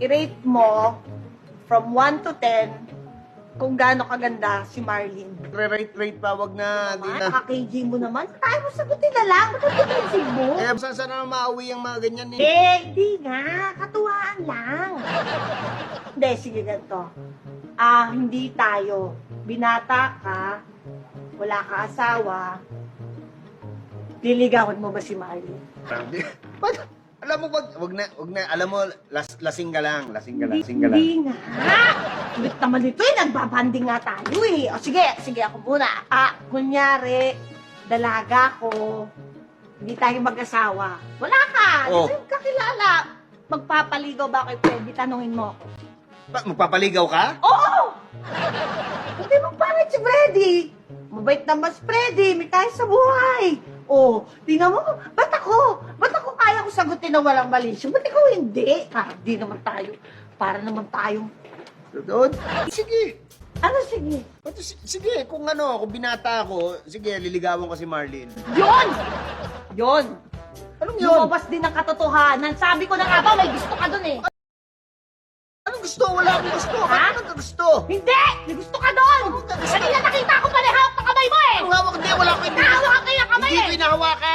i-rate mo from 1 to 10 kung gaano kaganda si Marlene. Re-rate-rate pa, wag na. Di Naman, na. naka-KG mo naman. Tayo mo sagutin na lang. Ba't ang defensive mo? Eh, saan saan na maawi yung mga ganyan eh. Eh, hindi nga. Katuwaan lang. Hindi, sige ganito. Ah, hindi tayo. Binata ka, wala ka asawa, liligawan mo ba si Marlene? Ba't? Alam mo, wag, wag na, wag na, alam mo, las, lasing ka lang, lasing ka lang, lasing ka lang. Hindi nga. Ulit naman eh, nagbabanding nga tayo eh. O sige, sige ako muna. Ah, kunyari, dalaga ko, hindi tayo mag-asawa. Wala ka, Oh. hindi ka kilala. Magpapaligaw ba kay Freddy? Tanungin mo ako. Ba, magpapaligaw ka? Oo! Hindi mo parang si Freddy. Mabait naman si Freddy, may kaya sa buhay. Oh, tingnan mo, ba't sagutin na walang mali siya? Ba't ikaw hindi? Ah, di naman tayo. Para naman tayong Doon? Sige. Ano sige? Ba't si- Sige, kung ano, kung binata ako, sige, liligawan ko si Marlene. Yon! Yon! Anong yun? Lumabas din ang katotohanan. Sabi ko na nga ba, may gusto ka dun eh. Anong gusto? Wala akong gusto. Ha? Ano ka gusto? Hindi! May gusto ka dun! Kanina nakita ko pa na hawak ng kamay mo eh! Anong hawak? Hindi, wala akong Nahawak kayo ng kamay Hindi eh! ko inahawakan.